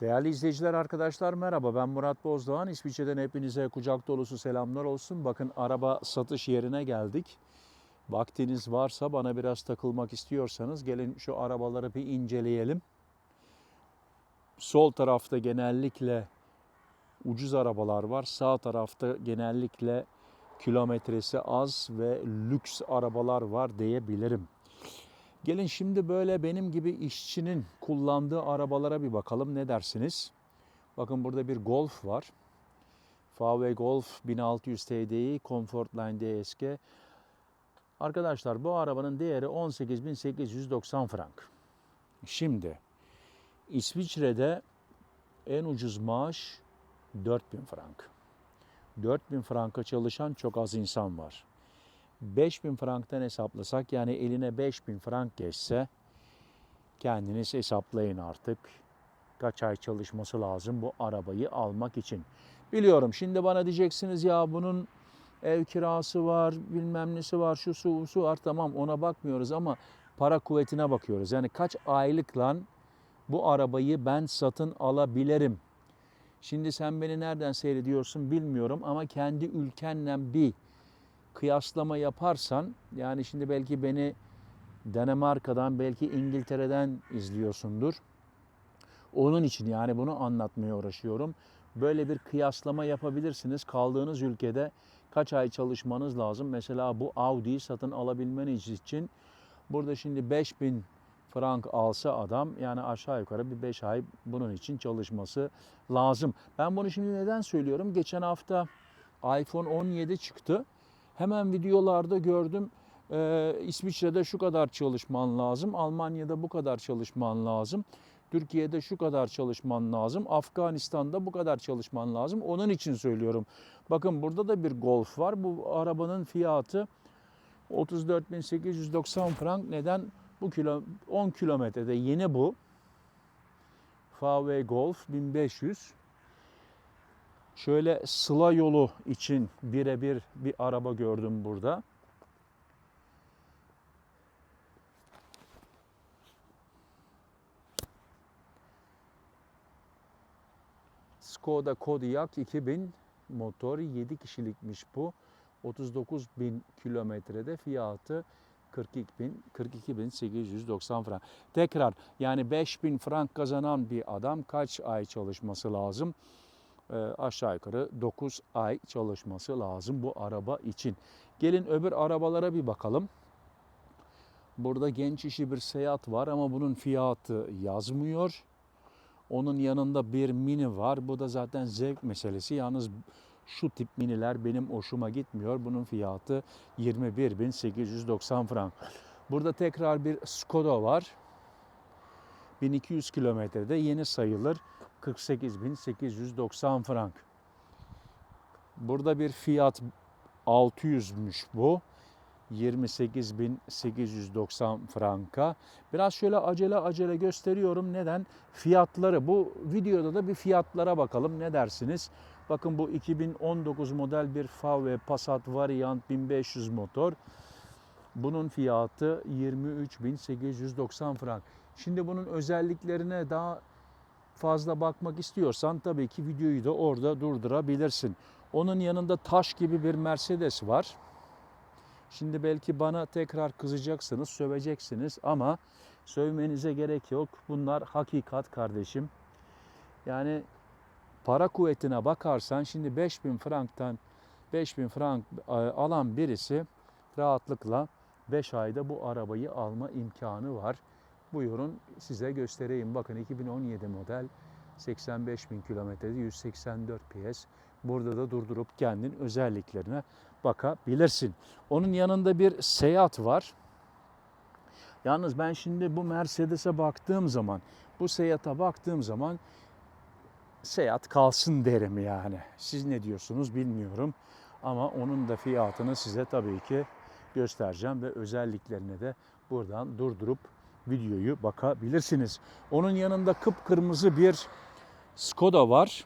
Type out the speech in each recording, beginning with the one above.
Değerli izleyiciler, arkadaşlar merhaba. Ben Murat Bozdoğan. İsviçre'den hepinize kucak dolusu selamlar olsun. Bakın araba satış yerine geldik. Vaktiniz varsa bana biraz takılmak istiyorsanız gelin şu arabaları bir inceleyelim. Sol tarafta genellikle ucuz arabalar var. Sağ tarafta genellikle kilometresi az ve lüks arabalar var diyebilirim. Gelin şimdi böyle benim gibi işçinin kullandığı arabalara bir bakalım. Ne dersiniz? Bakın burada bir Golf var. VW Golf 1600 TDI Comfortline DSG. Arkadaşlar bu arabanın değeri 18.890 frank. Şimdi İsviçre'de en ucuz maaş 4000 frank. 4000 franka çalışan çok az insan var. 5000 franktan hesaplasak yani eline 5000 frank geçse kendiniz hesaplayın artık kaç ay çalışması lazım bu arabayı almak için. Biliyorum şimdi bana diyeceksiniz ya bunun ev kirası var bilmem nesi var şu su, su var tamam ona bakmıyoruz ama para kuvvetine bakıyoruz. Yani kaç aylıkla bu arabayı ben satın alabilirim. Şimdi sen beni nereden seyrediyorsun bilmiyorum ama kendi ülkenle bir kıyaslama yaparsan yani şimdi belki beni Danimarka'dan belki İngiltere'den izliyorsundur. Onun için yani bunu anlatmaya uğraşıyorum. Böyle bir kıyaslama yapabilirsiniz. Kaldığınız ülkede kaç ay çalışmanız lazım? Mesela bu Audi'yi satın alabilmeniz için burada şimdi 5000 frank alsa adam yani aşağı yukarı bir 5 ay bunun için çalışması lazım. Ben bunu şimdi neden söylüyorum? Geçen hafta iPhone 17 çıktı. Hemen videolarda gördüm. Ee, İsviçre'de şu kadar çalışman lazım. Almanya'da bu kadar çalışman lazım. Türkiye'de şu kadar çalışman lazım. Afganistan'da bu kadar çalışman lazım. Onun için söylüyorum. Bakın burada da bir Golf var. Bu arabanın fiyatı 34.890 frank. Neden? Bu kilo 10 kilometrede yeni bu. VW Golf 1500. Şöyle sıla yolu için birebir bir araba gördüm burada. Skoda Kodiaq 2000 motor 7 kişilikmiş bu. 39 bin kilometrede fiyatı 42 bin 42.890 frank. Tekrar yani 5000 frank kazanan bir adam kaç ay çalışması lazım? Ee, aşağı yukarı 9 ay çalışması lazım bu araba için. Gelin öbür arabalara bir bakalım. Burada genç işi bir Seat var ama bunun fiyatı yazmıyor. Onun yanında bir mini var. Bu da zaten zevk meselesi. Yalnız şu tip miniler benim hoşuma gitmiyor. Bunun fiyatı 21.890 frank. Burada tekrar bir Skoda var. 1200 kilometrede yeni sayılır. 48.890 frank. Burada bir Fiat 600'müş bu. 28.890 franka. Biraz şöyle acele acele gösteriyorum. Neden? Fiyatları bu videoda da bir fiyatlara bakalım. Ne dersiniz? Bakın bu 2019 model bir VW Passat Variant 1500 motor. Bunun fiyatı 23.890 frank. Şimdi bunun özelliklerine daha fazla bakmak istiyorsan tabii ki videoyu da orada durdurabilirsin. Onun yanında taş gibi bir Mercedes var. Şimdi belki bana tekrar kızacaksınız, söveceksiniz ama sövmenize gerek yok. Bunlar hakikat kardeşim. Yani para kuvvetine bakarsan şimdi 5000 franktan 5000 frank e, alan birisi rahatlıkla 5 ayda bu arabayı alma imkanı var. Buyurun size göstereyim. Bakın 2017 model 85 bin kilometrede 184 PS. Burada da durdurup kendin özelliklerine bakabilirsin. Onun yanında bir Seat var. Yalnız ben şimdi bu Mercedes'e baktığım zaman, bu Seat'a baktığım zaman Seat kalsın derim yani. Siz ne diyorsunuz bilmiyorum. Ama onun da fiyatını size tabii ki göstereceğim ve özelliklerine de buradan durdurup videoyu bakabilirsiniz. Onun yanında kıpkırmızı bir Skoda var.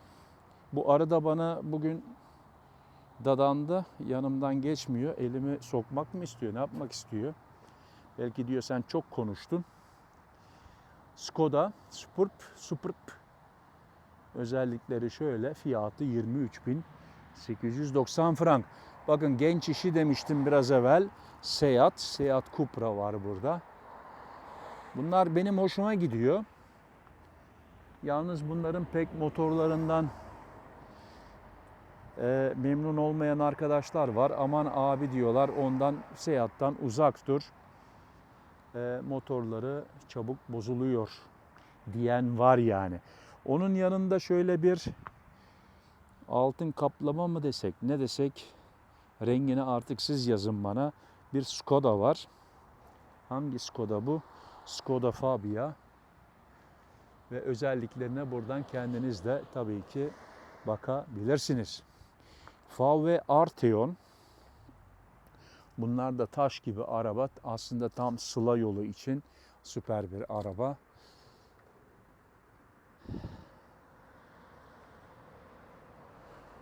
Bu arada bana bugün dadandı. Yanımdan geçmiyor. Elimi sokmak mı istiyor? Ne yapmak istiyor? Belki diyor sen çok konuştun. Skoda Superb, Superb Özellikleri şöyle. Fiyatı 23.890 frank. Bakın genç işi demiştim biraz evvel. Seat, Seat Cupra var burada. Bunlar benim hoşuma gidiyor. Yalnız bunların pek motorlarından e, memnun olmayan arkadaşlar var. Aman abi diyorlar ondan Seat'tan uzak dur. E, motorları çabuk bozuluyor diyen var yani. Onun yanında şöyle bir altın kaplama mı desek ne desek rengini artık siz yazın bana. Bir Skoda var. Hangi Skoda bu? Skoda Fabia. Ve özelliklerine buradan kendiniz de tabii ki bakabilirsiniz. VW Arteon. Bunlar da taş gibi araba. Aslında tam sıla yolu için süper bir araba.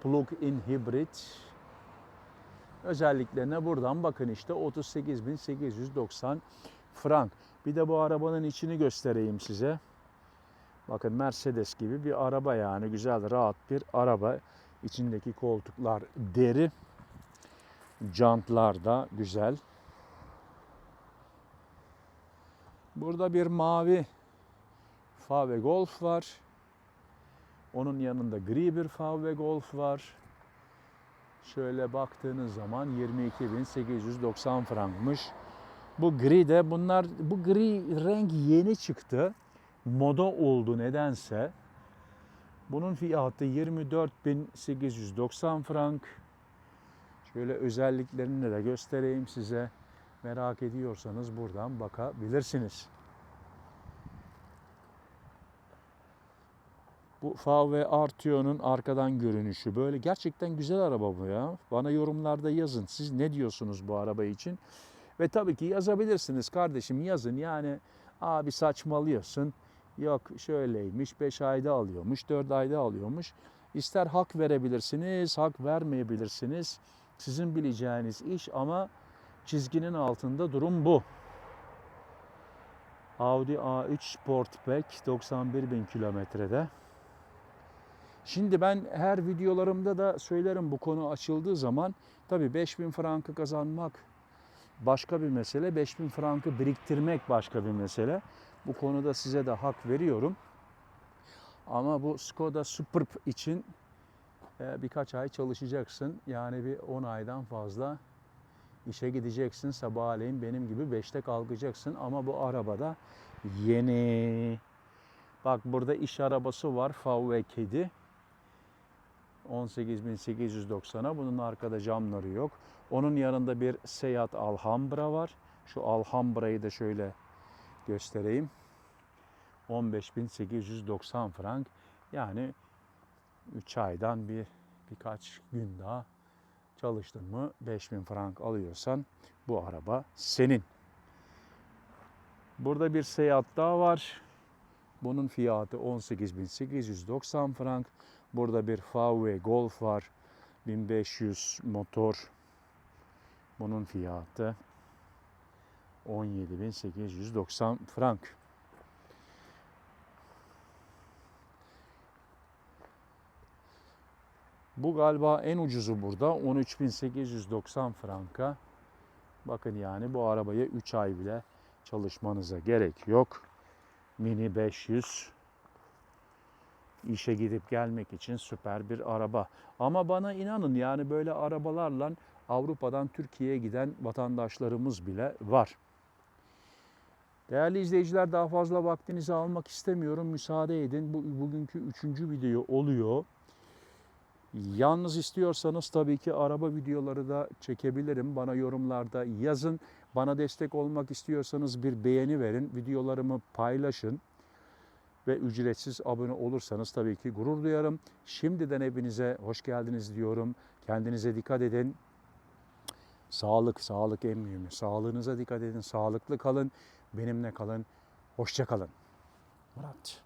Plug-in hibrit. Özelliklerine buradan bakın işte 38.890 frank. Bir de bu arabanın içini göstereyim size. Bakın Mercedes gibi bir araba yani güzel rahat bir araba. İçindeki koltuklar deri. Jantlar da güzel. Burada bir mavi VW Golf var. Onun yanında gri bir VW Golf var. Şöyle baktığınız zaman 22.890 frankmış. Bu gri de bunlar bu gri renk yeni çıktı. Moda oldu nedense. Bunun fiyatı 24.890 frank. Şöyle özelliklerini de göstereyim size. Merak ediyorsanız buradan bakabilirsiniz. Bu VW Arteon'un arkadan görünüşü böyle gerçekten güzel araba bu ya. Bana yorumlarda yazın. Siz ne diyorsunuz bu araba için? Ve tabii ki yazabilirsiniz kardeşim yazın. Yani abi saçmalıyorsun. Yok şöyleymiş 5 ayda alıyormuş 4 ayda alıyormuş. İster hak verebilirsiniz, hak vermeyebilirsiniz. Sizin bileceğiniz iş ama çizginin altında durum bu. Audi A3 Sportback 91 bin kilometrede. Şimdi ben her videolarımda da söylerim bu konu açıldığı zaman tabii 5000 frankı kazanmak başka bir mesele, 5000 frankı biriktirmek başka bir mesele. Bu konuda size de hak veriyorum. Ama bu Skoda Superb için e, birkaç ay çalışacaksın. Yani bir 10 aydan fazla işe gideceksin. Sabahleyin benim gibi 5'te kalkacaksın. Ama bu arabada yeni. Bak burada iş arabası var. VW Kedi. 18.890'a. Bunun arkada camları yok. Onun yanında bir Seat Alhambra var. Şu Alhambra'yı da şöyle göstereyim. 15.890 frank. Yani 3 aydan bir birkaç gün daha çalıştın mı 5000 frank alıyorsan bu araba senin. Burada bir Seat daha var. Bunun fiyatı 18.890 frank. Burada bir VW Golf var. 1500 motor. Bunun fiyatı 17.890 frank. Bu galiba en ucuzu burada 13.890 franka. Bakın yani bu arabaya 3 ay bile çalışmanıza gerek yok. Mini 500 işe gidip gelmek için süper bir araba. Ama bana inanın yani böyle arabalarla Avrupa'dan Türkiye'ye giden vatandaşlarımız bile var. Değerli izleyiciler daha fazla vaktinizi almak istemiyorum. Müsaade edin. Bu bugünkü üçüncü video oluyor. Yalnız istiyorsanız tabii ki araba videoları da çekebilirim. Bana yorumlarda yazın. Bana destek olmak istiyorsanız bir beğeni verin. Videolarımı paylaşın. Ve ücretsiz abone olursanız tabii ki gurur duyarım. Şimdiden hepinize hoş geldiniz diyorum. Kendinize dikkat edin. Sağlık, sağlık en mühimi. Sağlığınıza dikkat edin. Sağlıklı kalın. Benimle kalın. Hoşça kalın. Murat.